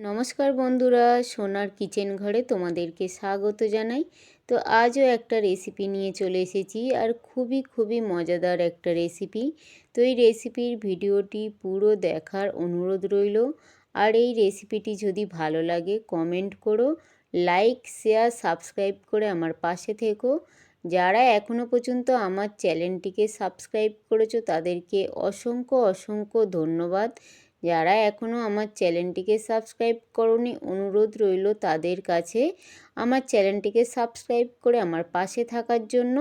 নমস্কার বন্ধুরা, সোনার কিচেন ঘরে তোমাদেরকে স্বাগত জানাই। তো আজও একটা রেসিপি নিয়ে চলে এসেছি আর খুবই খুবই মজাদার একটা রেসিপি তো এই রেসিপির ভিডিওটি পুরো দেখার অনুরোধ রইল। আর এই রেসিপিটি যদি ভালো লাগে কমেন্ট করো লাইক শেয়ার সাবস্ক্রাইব করে আমার পাশে থেকো। যারা এখনও পর্যন্ত আমার চ্যানেলটিকে সাবস্ক্রাইব করেছ, তাদেরকে অসংখ্য অসংখ্য ধন্যবাদ। যারা এখনও আমার চ্যানেলটিকে সাবস্ক্রাইব করনি, অনুরোধ রইল তাদের কাছে আমার চ্যানেলটিকে সাবস্ক্রাইব করে আমার পাশে থাকার জন্য।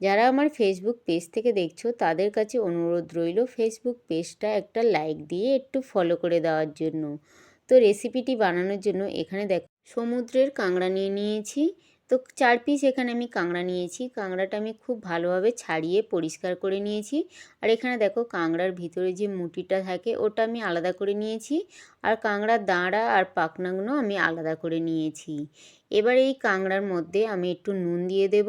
যারা আমার ফেসবুক পেজ থেকে দেখছ, তাদের কাছে অনুরোধ রইল ফেসবুক পেজটা একটা লাইক দিয়ে একটু ফলো করে দেওয়ার জন্য। তো রেসিপিটি বানানোর জন্য এখানে দেখো, সমুদ্রের কাঁকড়া নিয়ে নিয়েছি তো চার পিস এখানে আমি কাঁকড়া নিয়েছি। কাঁকড়াটা আমি খুব ভালোভাবে ছাড়িয়ে পরিষ্কার করে নিয়েছি। আর এখানে দেখো কাঁকড়ার ভিতরে যে মুটিটা থাকে ওটা আমি আলাদা করে নিয়েছি। আর কাঁকড়ার দাঁড়া আর পাখনাগুলো আমি আলাদা করে নিয়েছি। এবার এই কাঁকড়ার মধ্যে আমি একটু নুন দিয়ে দেব।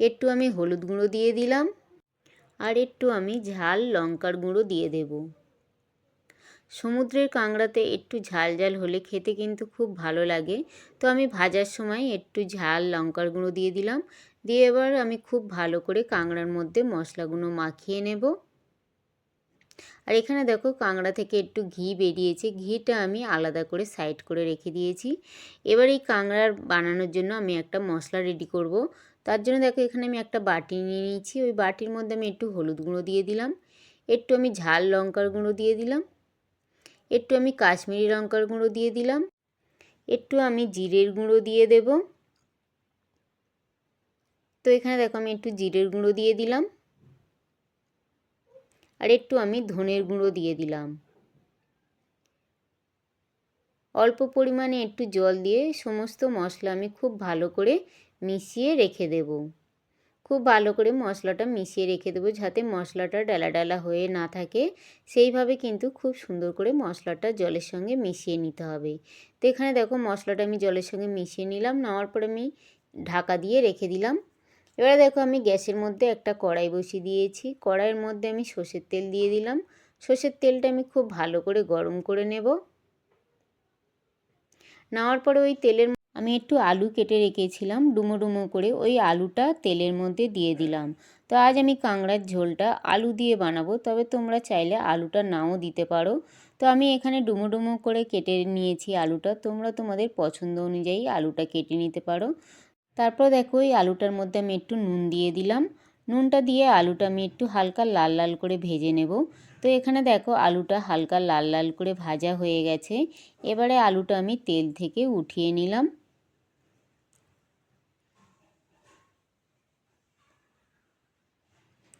একটু আমি হলুদ গুঁড়ো দিয়ে দিলাম। আর একটু আমি ঝাল লঙ্কার গুঁড়ো দিয়ে দেবো। সমুদ্রের কাঁকড়াতে একটু ঝাল ঝাল হলে খেতে কিন্তু খুব ভালো লাগে। তো আমি ভাজার সময় একটু ঝাল লঙ্কার গুঁড়ো দিয়ে দিলাম। দিয়ে এবার আমি খুব ভালো করে কাঁকড়ার মধ্যে মশলাগুলো মাখিয়ে নেব। আর এখানে দেখো কাঁকড়া থেকে একটু ঘি বেরিয়েছে। ঘিটা আমি আলাদা করে সাইড করে রেখে দিয়েছি। এবার এই কাঁকড়ার বানানোর জন্য আমি একটা মশলা রেডি করব। তার জন্য দেখো এখানে আমি একটা বাটি নিয়ে নিয়েছি। ওই বাটির মধ্যে আমি একটু হলুদ গুঁড়ো দিয়ে দিলাম। একটু আমি ঝাল লঙ্কার গুঁড়ো দিয়ে দিলাম। একটু আমি কাশ্মীরি লঙ্কার গুঁড়ো দিয়ে দিলাম। একটু আমি জিরের গুঁড়ো দিয়ে দেব। তো এখানে দেখো আমি একটু জিরের গুঁড়ো দিয়ে দিলাম। আর একটু আমি ধনের গুঁড়ো দিয়ে দিলাম। অল্প পরিমাণে একটু জল দিয়ে সমস্ত মশলা আমি খুব ভালো করে মিশিয়ে রেখে দেবো। খুব ভালো করে মশলাটা মিশিয়ে রেখে দেবো যাতে মশলাটা ডালা ডালা হয়ে না থাকে। সেইভাবে কিন্তু খুব সুন্দর করে মশলাটা জলের সঙ্গে মিশিয়ে নিতে হবে। তো এখানে দেখো মশলাটা আমি জলের সঙ্গে মিশিয়ে নিলাম, নেওয়ার পর আমি ঢাকা দিয়ে রেখে দিলাম। এবারে দেখো আমি গ্যাসের মধ্যে একটা কড়াই বসিয়ে দিয়েছি। কড়াইয়ের মধ্যে আমি সর্ষের তেল দিয়ে দিলাম। সর্ষের তেলটা আমি খুব ভালো করে গরম করে নেব। নেওয়ার পরে ওই তেলের আমি একটু আলু কেটে রেখেছিলাম, ডুমো ডুমো করে ওই আলুটা তেলের মধ্যে দিয়ে দিলাম। তো আজ আমি কাঁকড়ার ঝোলটা আলু দিয়ে বানাবো, তবে তোমরা চাইলে আলুটা নাও দিতে পারো। তো আমি এখানে ডুমো ডুমো করে কেটে নিয়েছি আলুটা, তোমরা তোমাদের পছন্দ অনুযায়ী আলুটা কেটে নিতে পারো। তারপর দেখো ওই আলুটার মধ্যে আমি একটু নুন দিয়ে দিলাম। নুনটা দিয়ে আলুটা আমি একটু হালকা লাল লাল করে ভেজে নেব। তো এখানে দেখো আলুটা হালকা লাল লাল করে ভাজা হয়ে গেছে। এবারে আলুটা আমি তেল থেকে উঠিয়ে নিলাম।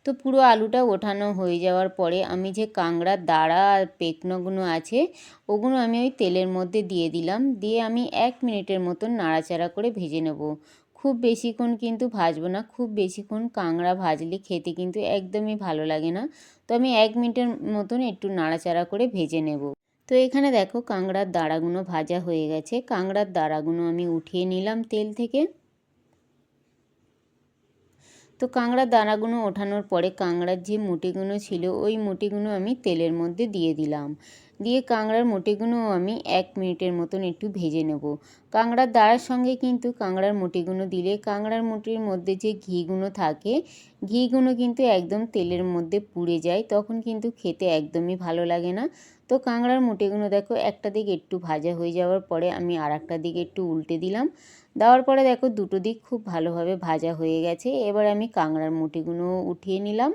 তো পুরো আলুটা ওঠানো হয়ে যাওয়ার পরে আমি যে কাঁকড়ার দাঁড়া আর পেকনোগুলো আছে, ওগুলো আমি ওই তেলের মধ্যে দিয়ে দিলাম। দিয়ে আমি এক মিনিটের মতন নাড়াচাড়া করে ভেজে নেব। খুব বেশিক্ষণ কিন্তু ভাজবো না, খুব বেশিক্ষণ কাঁকড়া ভাজলে খেতে কিন্তু একদমই ভালো লাগে না। তো আমি এক মিনিটের মতন একটু নাড়াচাড়া করে ভেজে নেব। তো এখানে দেখো কাঁকড়ার দাঁড়াগুলো ভাজা হয়ে গেছে। কাঁকড়ার দাঁড়াগুলো আমি উঠিয়ে নিলাম তেল থেকে। তো কাঁকড়ার দানাগুলো ওঠানোর পরে কাঁকড়ার যে মুটিগুলো ছিল, ওই মুটিগুলো আমি তেলের মধ্যে দিয়ে দিলাম। দিয়ে কাঁকড়ার মুটিগুলো আমি এক মিনিটের মতন একটু ভেজে নেব। কাঁকড়ার দাঁড়ার সঙ্গে কিন্তু কাঁকড়ার মুটিগুলো দিলে কাঁকড়ার মুটির মধ্যে যে ঘিগুলো থাকে, ঘিগুলো কিন্তু একদম তেলের মধ্যে পুড়ে যায়, তখন কিন্তু খেতে একদমই ভালো লাগে না। তো কাঁকড়ার মুটিগুলো দেখো একটা দিক একটু ভাজা হয়ে যাওয়ার পরে আমি আর একটা দিকে একটু উল্টে দিলাম। দেওয়ার পরে দেখো দুটো দিক খুব ভালোভাবে ভাজা হয়ে গেছে, এবার আমি কাঁকড়ার মুটিগুলো উঠিয়ে নিলাম।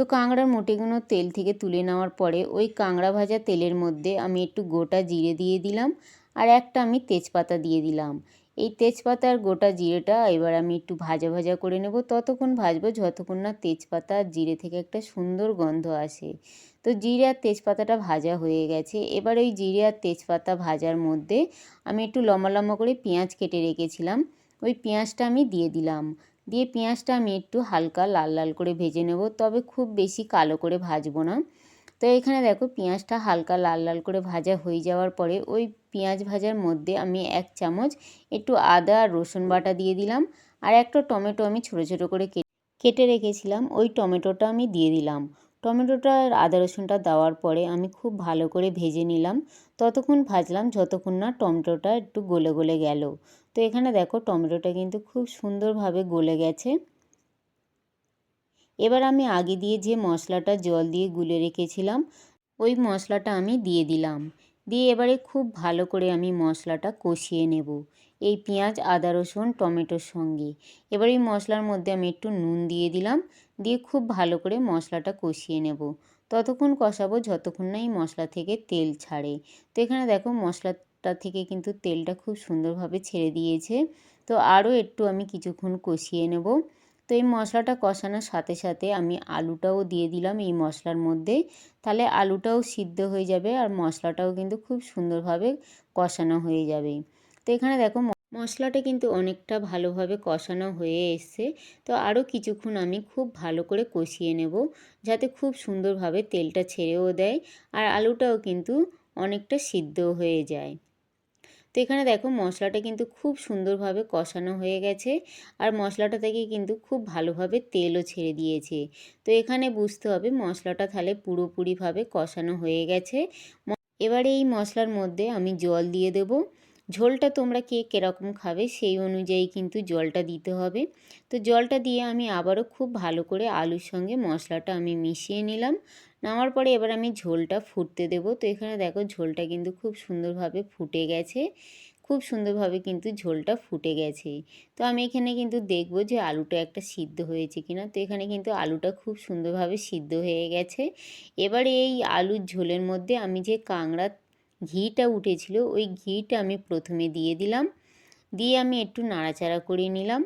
তো কাঁকড়ার মুটিগুলো তেল থেকে তুলে নেওয়ার পরে ওই কাঁকড়া ভাজা তেলের মধ্যে আমি একটু গোটা জিরে দিয়ে দিলাম আর একটা আমি তেজপাতা দিয়ে দিলাম। এই তেজপাতার গোটা জিরেটা এবার আমি একটু ভাজা ভাজা করে নেব। ততক্ষণ ভাজবো যতক্ষণ না তেজপাতা আর জিরে থেকে একটা সুন্দর গন্ধ আসে। তো জিরে আর তেজপাতাটা ভাজা হয়ে গেছে। এবার ওই জিরে আর তেজপাতা ভাজার মধ্যে আমি একটু লম্বা লম্বা করে পেঁয়াজ কেটে রেখেছিলাম। ওই পেঁয়াজটা আমি দিয়ে দিলাম। দিয়ে পেঁয়াজটা আমি একটু হালকা লাল লাল করে ভেজে নেব, তবে খুব বেশি কালো করে ভাজবো না। তো এখানে দেখো পেঁয়াজটা হালকা লাল লাল করে ভাজা হয়ে যাওয়ার পরে ওই পেঁয়াজ ভাজার মধ্যে আমি এক চামচ একটু আদা আর রসুন বাটা দিয়ে দিলাম আর একটা টমেটো আমি ছোটো ছোটো করে কেটে রেখেছিলাম, ওই টমেটোটা আমি দিয়ে দিলাম। টমেটোটা আর আদা রসুনটা দেওয়ার পরে আমি খুব ভালো করে ভেজে নিলাম। ততক্ষণ ভাজলাম যতক্ষণ না টমেটোটা একটু গলে গলে গেল। তো এখানে দেখো টমেটোটা কিন্তু খুব সুন্দরভাবে গলে গেছে। এবার আমি আগে দিয়ে যে মশলাটা জল দিয়ে গুলে রেখেছিলাম, ওই মশলাটা আমি দিয়ে দিলাম। দিয়ে এবারে খুব ভালো করে আমি মশলাটা কষিয়ে নেব। এই পেঁয়াজ, আদা, রসুন, টমেটোর সঙ্গে। এবার এই মশলার মধ্যে আমি একটু নুন দিয়ে দিলাম, দিয়ে খুব ভালো করে মশলাটা কষিয়ে নেব। ততক্ষণ কষাবো যতক্ষণ না এই মশলা থেকে তেল ছাড়ে। তো এখানে দেখো মশলাটা থেকে কিন্তু তেলটা খুব সুন্দরভাবে ছেড়ে দিয়েছে। তো আরও একটু আমি কিছুক্ষণ কষিয়ে নেব। তো এই মশলাটা কষানোর সাথে সাথে আমি আলুটাও দিয়ে দিলাম এই মশলার মধ্যে। তাহলে আলুটাও সিদ্ধ হয়ে যাবে আর মশলাটাও কিন্তু খুব সুন্দরভাবে কষানো হয়ে যাবে। তো এখানে দেখো মশলাটা কিন্তু অনেকটা ভালোভাবে কষানো হয়ে এসছে। তো আরও কিছুক্ষণ আমি খুব ভালো করে কষিয়ে নেব যাতে খুব সুন্দরভাবে তেলটা ছেড়েও দেয় আর আলুটাও কিন্তু অনেকটা সিদ্ধ হয়ে যায়। তো এখানে দেখো মশলাটা কিন্তু খুব সুন্দরভাবে কষানো হয়ে গেছে। আর মশলাটা থেকে কিন্তু খুব ভালোভাবে তেলও ছেড়ে দিয়েছে। তো এখানে বুঝতে হবে মশলাটা তাহলে পুরোপুরিভাবে কষানো হয়ে গেছে। এবারে এই মশলার মধ্যে আমি জল দিয়ে দেবো। ঝোলটা তোমরা কে কীরকম খাবে সেই অনুযায়ী কিন্তু জলটা দিতে হবে। তো জলটা দিয়ে আমি আবারও খুব ভালো করে আলুর সঙ্গে মশলাটা আমি মিশিয়ে নিলাম। নেওয়ার পরে এবার আমি ঝোলটা ফুটতে দেব। তো এখানে দেখো ঝোলটা কিন্তু খুব সুন্দরভাবে ফুটে গেছে। খুব সুন্দরভাবে কিন্তু ঝোলটা ফুটে গেছে। তো আমি এখানে কিন্তু দেখব যে আলুটা একটা সিদ্ধ হয়েছে কিনা। তো এখানে কিন্তু আলুটা খুব সুন্দরভাবে সিদ্ধ হয়ে গেছে। এবারে এই আলুর ঝোলের মধ্যে আমি যে কাংড়া ঘিটা উঠেছিল, ওই ঘিটা আমি প্রথমে দিয়ে দিলাম। দিয়ে আমি একটু নাড়াচাড়া করে নিলাম।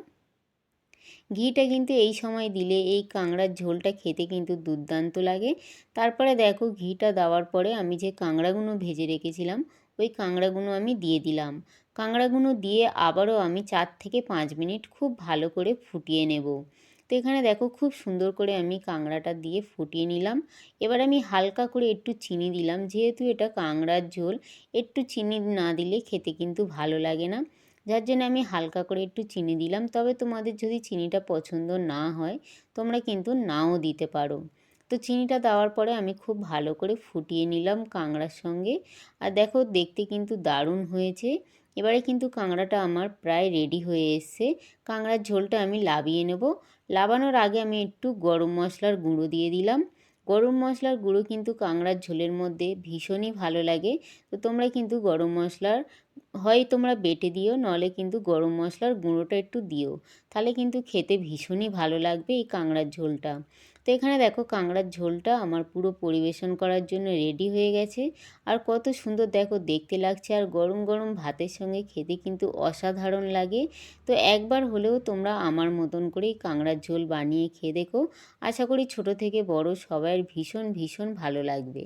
ঘিটা কিন্তু এই সময় দিলে এই কাঁকড়ার ঝোলটা খেতে কিন্তু দুর্দান্ত লাগে। তারপরে দেখো ঘিটা দেওয়ার পরে আমি যে কাঁকড়াগুলো ভেজে রেখেছিলাম, ওই কাঁকড়াগুলো আমি দিয়ে দিলাম। কাঁকড়াগুলো দিয়ে আবারও আমি চার থেকে পাঁচ মিনিট খুব ভালো করে ফুটিয়ে নেব। তো এখানে দেখো খুব সুন্দর করে আমি কাঁকড়াটা দিয়ে ফুটিয়ে নিলাম। এবার আমি হালকা করে একটু চিনি দিলাম, যেহেতু এটা কাঁকড়ার ঝোল, একটু চিনি না দিলে খেতে কিন্তু ভালো লাগে না। যার জন্য আমি হালকা করে একটু চিনি দিলাম। তবে তোমাদের যদি চিনিটা পছন্দ না হয়, তোমরা কিন্তু নাও দিতে পারো। তো চিনিটা দেওয়ার পরে আমি খুব ভালো করে ফুটিয়ে নিলাম কাঁকড়ার সঙ্গে। আর দেখো, দেখতে কিন্তু দারুণ হয়েছে। এবারে কিন্তু কাঁকড়াটা আমার প্রায় রেডি হয়ে এসছে। কাঁকড়ার ঝোলটা আমি লাবিয়ে নেব। লাবানোর আগে আমি একটু গরম মশলার গুঁড়ো দিয়ে দিলাম। গরম মশলার গুঁড়ো কিন্তু কাঁকড়ার ঝোলের মধ্যে ভীষণই ভালো লাগে। তো তোমরা কিন্তু গরম মশলার, হয় তোমরা বেটে দিও, নলে কিন্তু গরম মশলার গুঁড়োটা একটু দিও। তাহলে কিন্তু খেতে ভীষণই ভালো লাগবে এই কাঁকড়ার ঝোলটা। তো এখানে দেখো কাঁকড়ার ঝোলটা আমার পুরো পরিবেশন করার জন্য রেডি হয়ে গেছে। আর কত সুন্দর দেখো দেখতে লাগছে আর গরম গরম ভাতের সঙ্গে খেতে কিন্তু অসাধারণ লাগে। তো একবার হলেও তোমরা আমার মতন করেই কাঁকড়ার ঝোল বানিয়ে খেয়ে দেখো। আশা করি ছোট থেকে বড় সবাইয়ের ভীষণ ভীষণ ভালো লাগবে।